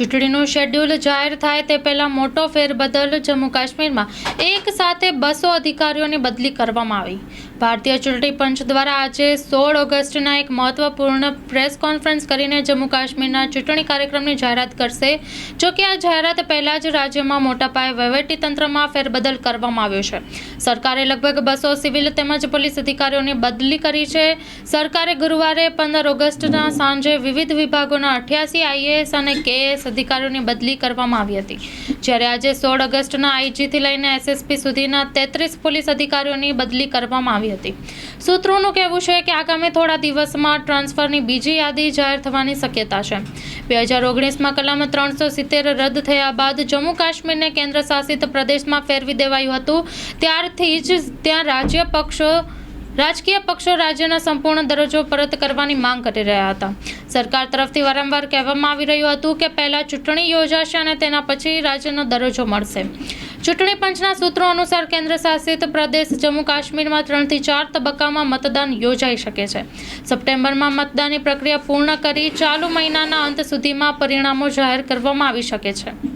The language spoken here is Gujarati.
ચૂંટણીનું શેડ્યુલ જાહેર થાય તે પહેલાં મોટો ફેરબદલ જમ્મુ કાશ્મીરમાં એક સાથે બસો અધિકારીઓની બદલી કરવામાં આવી. ભારતીય ચૂંટણી પંચ દ્વારા આજે સોળ ઓગસ્ટના એક મહત્વપૂર્ણ પ્રેસ કોન્ફરન્સ કરીને જમ્મુ કાશ્મીરના ચૂંટણી કાર્યક્રમની જાહેરાત કરશે, જો કે આ જાહેરાત પહેલાં જ રાજ્યમાં મોટા પાયે વહીવટીતંત્રમાં ફેરબદલ કરવામાં આવ્યો છે. સરકારે લગભગ બસો સિવિલ તેમજ પોલીસ અધિકારીઓની બદલી કરી છે. સરકારે ગુરુવારે પંદર ઓગસ્ટના સાંજે વિવિધ વિભાગોના અઠ્યાસી આઈએએસ અને કેએએસ અધિકારીઓની બદલી કરવામાં આવી હતી. જ્યારે આજે સોળ ઓગસ્ટના આઈજીથી લઈને એસએસપી સુધીના તેત્રીસ પોલીસ અધિકારીઓની બદલી કરવામાં આવી હતી. સૂત્રોનું કહેવું છે કે આગામી થોડા દિવસમાં ટ્રાન્સફરની બીજી યાદી જાહેર થવાની શક્યતા છે. બે હજાર ઓગણીસમાં કલમ ત્રણસો સિત્તેર રદ થયા બાદ જમ્મુ કાશ્મીરને કેન્દ્ર શાસિત પ્રદેશમાં ફેરવી દેવાયું હતું. ત્યારથી જ ત્યાં રાજ્ય પક્ષો રાજકીય પક્ષો રાજ્યનો સંપૂર્ણ દરજ્જો પરત કરવાની માંગ કરી રહ્યા હતા. સરકાર તરફથી વારંવાર કહેવામાં આવી રહ્યું હતું કે પહેલા ચૂંટણી યોજાશે અને તેના પછી રાજ્યનો દરજ્જો મળશે. ચૂંટણી પંચના સૂત્રો અનુસાર કેન્દ્ર શાસિત પ્રદેશ જમ્મુ કાશ્મીરમાં ત્રણથી ચાર તબક્કામાં મતદાન યોજાઈ શકે છે. સપ્ટેમ્બરમાં મતદાનની પ્રક્રિયા પૂર્ણ કરી ચાલુ મહિનાના અંત સુધીમાં પરિણામો જાહેર કરવામાં આવી શકે છે.